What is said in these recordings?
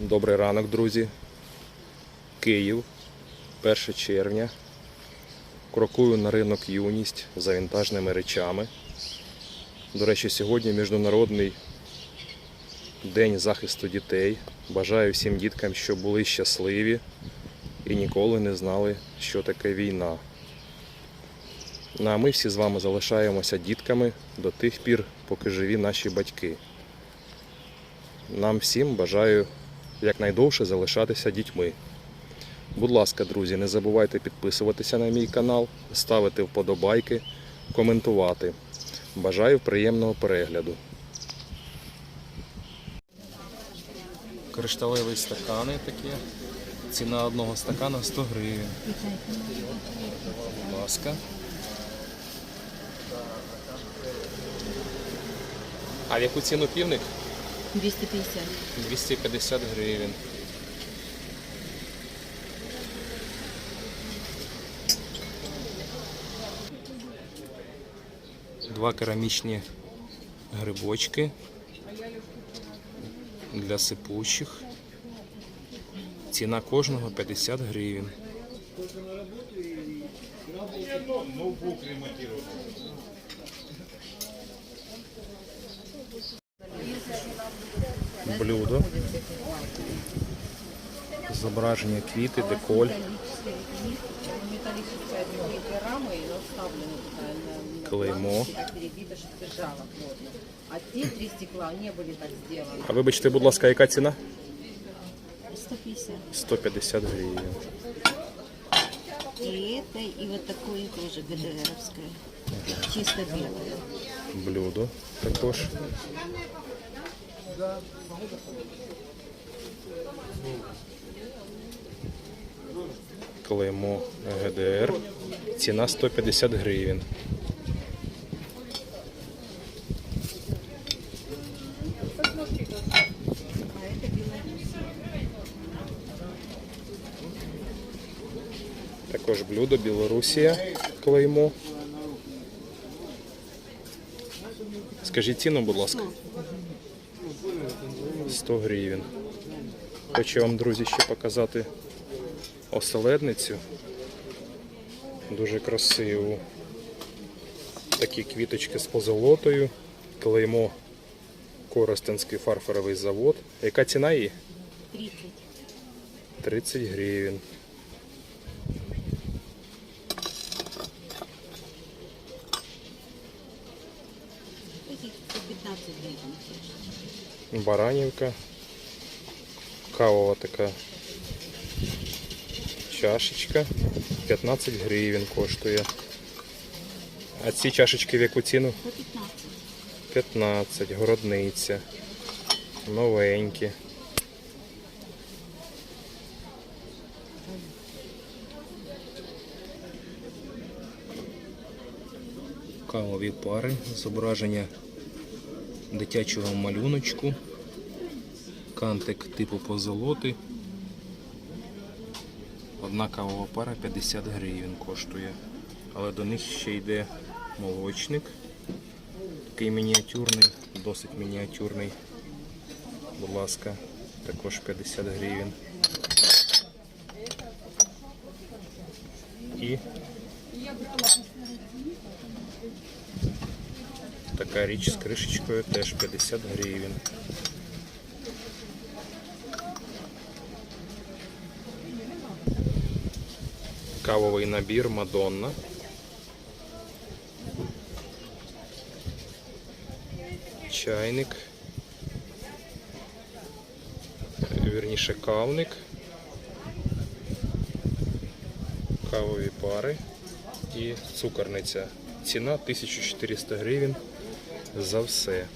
Добрий ранок, друзі. Київ, 1 червня. Крокую на ринок юність за вінтажними речами. До речі, сьогодні Міжнародний день захисту дітей. Бажаю всім діткам, щоб були щасливі і ніколи не знали, що таке війна. Ну, а ми всі з вами залишаємося дітками до тих пір, поки живі наші батьки. Нам всім бажаю якнайдовше залишатися дітьми. Будь ласка, друзі, не забувайте підписуватися на мій канал, ставити вподобайки, коментувати. Бажаю приємного перегляду. Кришталеві стакани такі. Ціна одного стакана 100 гривень. Будь ласка. А в яку ціну півник? 250. 250 гривень. Два керамічні грибочки для сипучих. Ціна кожного 50 гривень. Блюдо. Зображення квіти, деколь. Металлическая две рамы и вставлена такая на- на Клеймо. пластике, так перебито, чтобы держала плотно. А те три стекла не были так сделаны. А вибачте, будь ласка, яка ціна? 150. 150 гривень. И это, и вот такое тоже ГДРовское. Чисто белое. Блюдо також. Клеймо ГДР. Ціна 150 гривень. Також блюдо Білорусія. Клеймо. Скажіть ціну, будь ласка. 100 гривень. Хочу вам, друзі, ще показати оселедницю. Дуже красиву. Такі квіточки з позолотою. Клеймо Коростенський фарфоровий завод. Яка ціна її? 30. 30 гривень. Баранівка. Кавова така чашечка. 15 гривень коштує. А ці чашечки в яку ціну? По 15. 15, городниця. Новенькі. Кавові пари, зображення дитячого малюночку, кантик типу позолоти. Одна кавова пара 50 гривень коштує. Але до них ще йде молочник. Такий мініатюрний, досить мініатюрний. Будь ласка, також 50 гривень. І така річ з кришечкою теж 50 гривень. Кавовий набір Мадонна. чайник, вірніше кавник, кавові пари і цукорниця. Ціна 1400 гривень за все.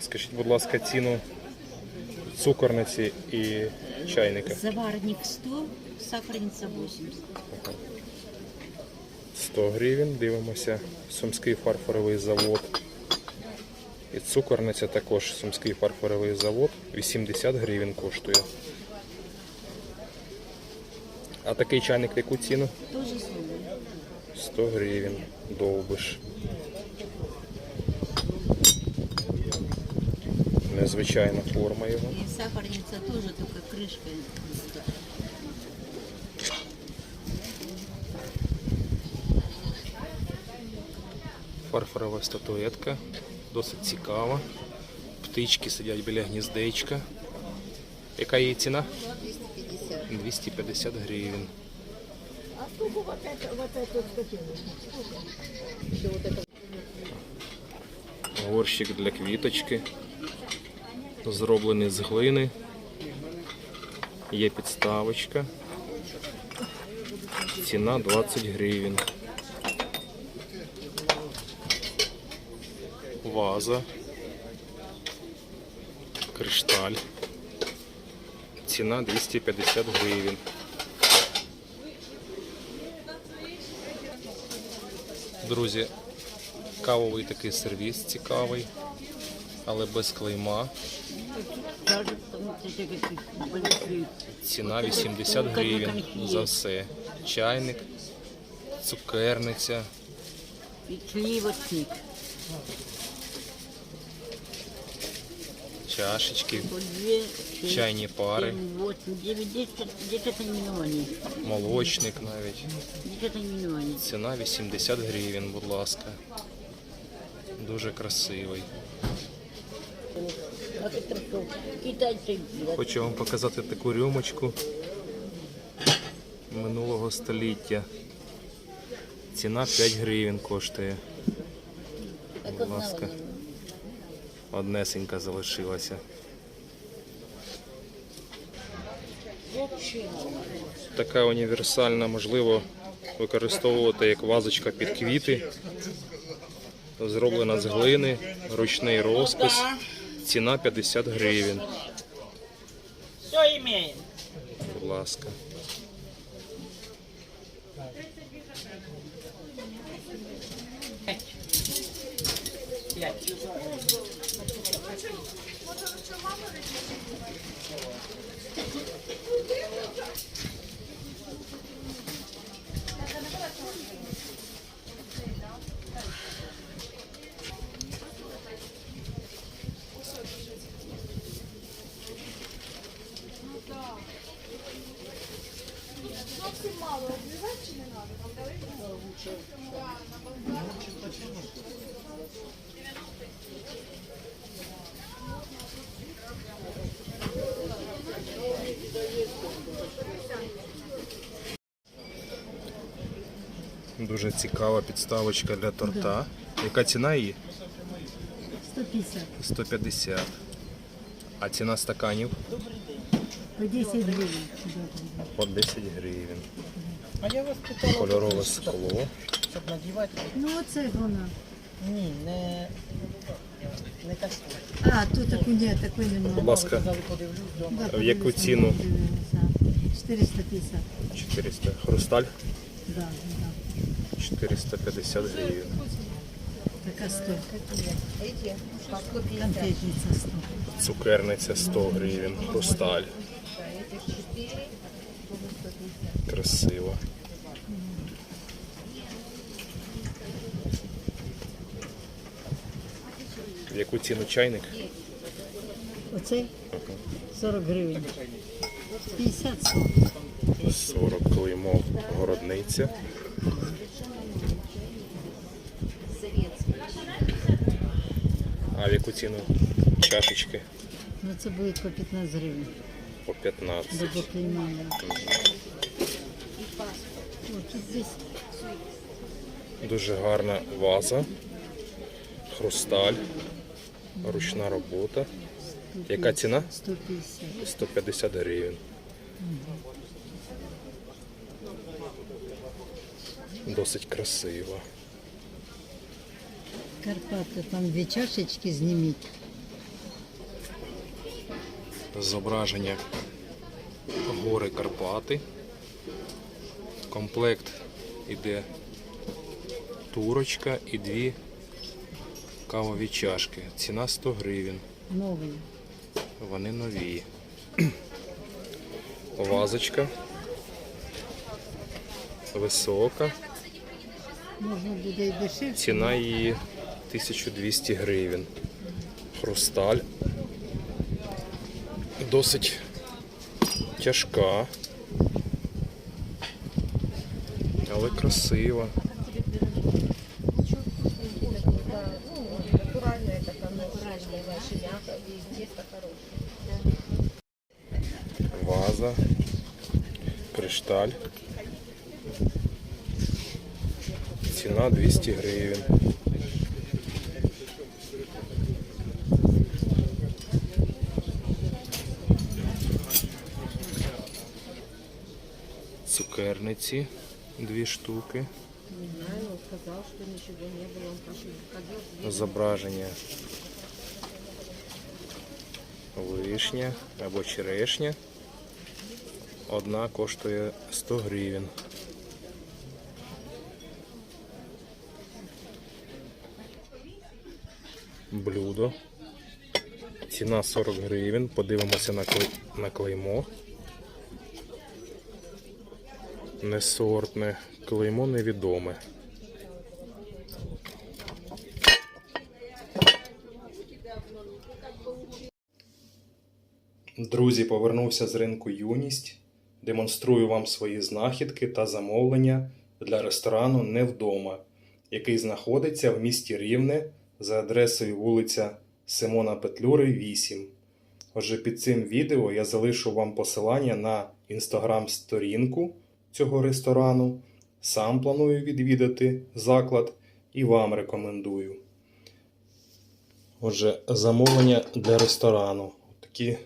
Скажіть, будь ласка, ціну цукорниці і чайника. Заварник 100, сахарница 80. 100 гривень, дивимося. Сумський фарфоровий завод. І цукорниця також Сумський фарфоровий завод. 80 гривень коштує. А такий чайник в яку ціну? Тоже самое. 100 гривень. Довбиш. Звичайна форма його. И сахарница тоже, только крышка. Фарфорова статуетка, досить цікава. Птички сидять біля гніздечка. Яка її ціна? 250. 250 гривень. Еще вот это Горщик для квіточки. Зроблений з глини. Є підставочка. Ціна 20 гривень. Ваза. Кришталь. Ціна 250 гривень. Друзі, кавовий такий сервіс цікавий, але без клейма. Ціна 80 гривень за все. Чайник, цукерниця, чашечки, чайні пари, молочник навіть. Ціна 80 гривень, будь ласка. Дуже красивий. Китайцы. Хочу вам показати таку рюмочку минулого століття. Ціна 5 гривень коштує. Так Будь ласка. Однесенька залишилася. Така універсальна, можливо, використовувати як вазочка під квіти. Зроблена з глини, ручний розпис. Ціна 50 гривень. Все імеємо. Будь ласка. Пять. Дуже цікава підставочка для торта. Яка ціна її? 150. 150. А ціна стаканів? По 10 гривень. По 10 гривень. А я вас питала, Кольорове скло. щоб надівати. Ну оце вона. Ні, не, не так. А, тут таку ні, такої Будь немає. ласка, подивлюсь вдома. Да, в яку ціну? подивилися. 450. 400. Хрусталь да. 450 гривень. Така 100. эти по 150. Конфетниця 100. Цукерниця 100 гривень. Хрусталь. Красиво. В яку ціну чайник? Оцей 40 гривень. 50 100. 40 клеймо городниця. А в яку ціну чашечки? Ну це буде по 15 гривень. По 15. До здесь Дуже гарна ваза, хрусталь, ручна робота. Яка ціна? 150. 150 гривень. Досить красиво. Карпати, там дві чашечки зніміть. Зображення гори Карпати. Комплект іде турочка і дві кавові чашки. Ціна 100 гривень. Новий. Вони нові. Вазочка. Висока. Можна буде і дешевше. Ціна її 1200 гривень. Хрусталь досить тяжка. Але красива. Ваза, кришталь. Ціна 200 гривень. Цукерниці дві штуки. Не знаю, он сказал, что ничего не было. Он пошел, ходил, Зображення вишня або черешня. Одна коштує 100 гривень. Блюдо. Ціна 40 гривень. Подивимося на, клей... на клеймо. Несортне. Клеймо невідоме. Друзі, повернувся з ринку Юність. Демонструю вам свої знахідки та замовлення для ресторану «Не вдома», який знаходиться в місті Рівне за адресою вулиця Симона Петлюри, 8. Отже, під цим відео я залишу вам посилання на інстаграм-сторінку цього ресторану. Сам планую відвідати заклад і вам рекомендую. Отже, замовлення для ресторану. Такі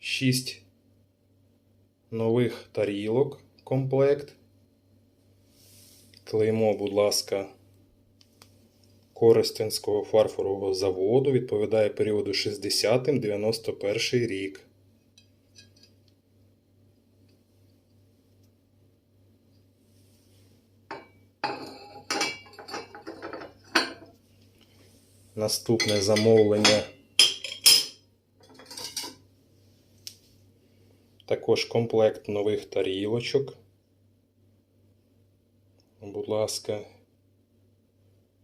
6 нових тарілок комплект. Клеймо, будь ласка, Коростенського фарфорового заводу відповідає періоду 60-91 рік. Наступне замовлення. Також комплект нових тарілочок. Будь ласка,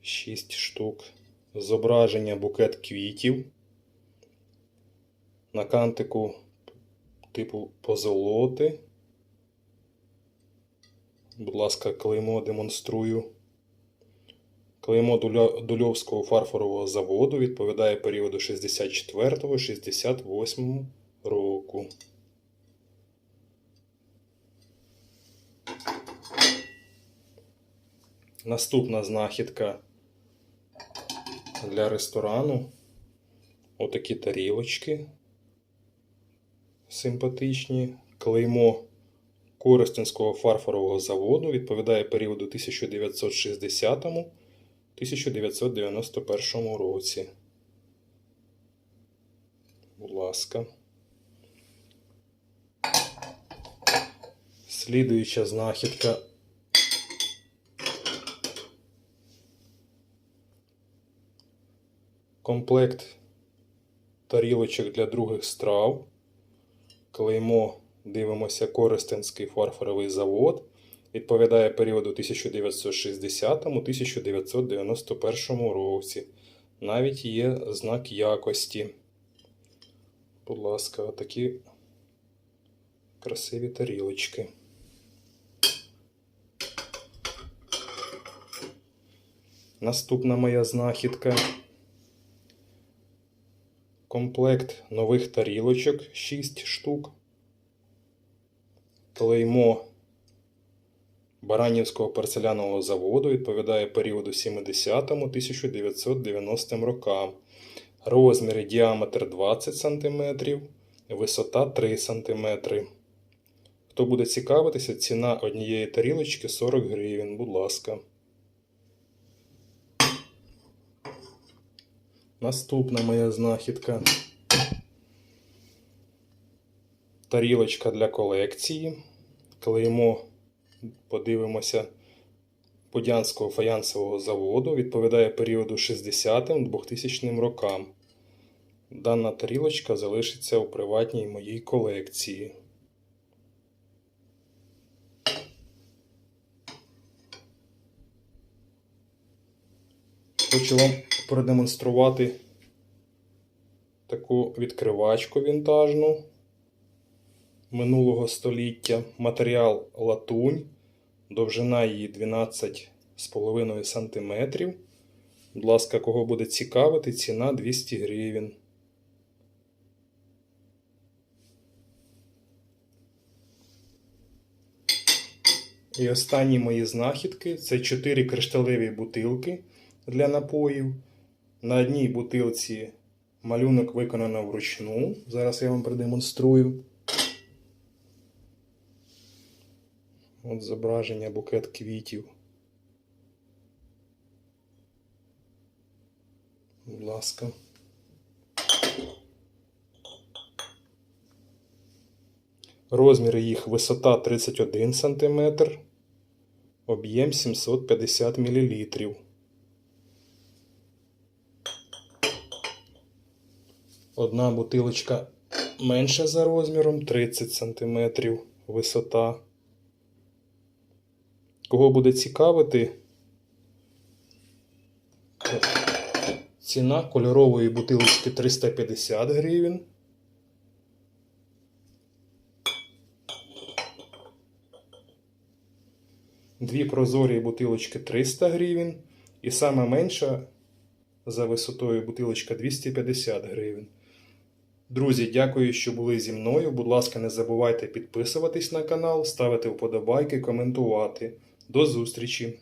6 штук. Зображення букет квітів. На кантику типу позолоти. Будь ласка, клеймо демонструю. Клеймо Дульовського фарфорового заводу відповідає періоду 64-68 року. Наступна знахідка для ресторану. Отакі тарілочки симпатичні. Клеймо Коростенського фарфорового заводу відповідає періоду 1960-1991 році. Будь ласка. Слідуюча знахідка комплект тарілочок для других страв. Клеймо дивимося Коростенський фарфоровий завод. Відповідає періоду 1960-1991 році. Навіть є знак якості. Будь ласка, такі красиві тарілочки. Наступна моя знахідка. Комплект нових тарілочок 6 штук. Клеймо Баранівського порцелянового заводу відповідає періоду 70-1990 рокам. Розміри діаметр 20 см, висота 3 см. Хто буде цікавитися, ціна однієї тарілочки 40 гривень, будь ласка. Наступна моя знахідка. Тарілочка для колекції. Клеймо, подивимося, Подянського фаянсового заводу. Відповідає періоду 60-2000 рокам. Дана тарілочка залишиться у приватній моїй колекції. Хочу вам продемонструвати таку відкривачку вінтажну минулого століття. Матеріал латунь, довжина її 12,5 см. Будь ласка, кого буде цікавити, ціна 200 гривень. І останні мої знахідки це 4 кришталеві бутилки для напоїв. На одній бутилці малюнок виконано вручну. Зараз я вам продемонструю. От зображення букет квітів. Будь ласка. Розміри їх висота 31 см, об'єм 750 мл. Одна бутилочка менша за розміром 30 см висота. Кого буде цікавити, ціна кольорової бутилочки 350 гривень. Дві прозорі бутилочки 300 гривень. І саме менша за висотою бутилочка 250 гривень. Друзі, дякую, що були зі мною. Будь ласка, не забувайте підписуватись на канал, ставити вподобайки, коментувати. До зустрічі!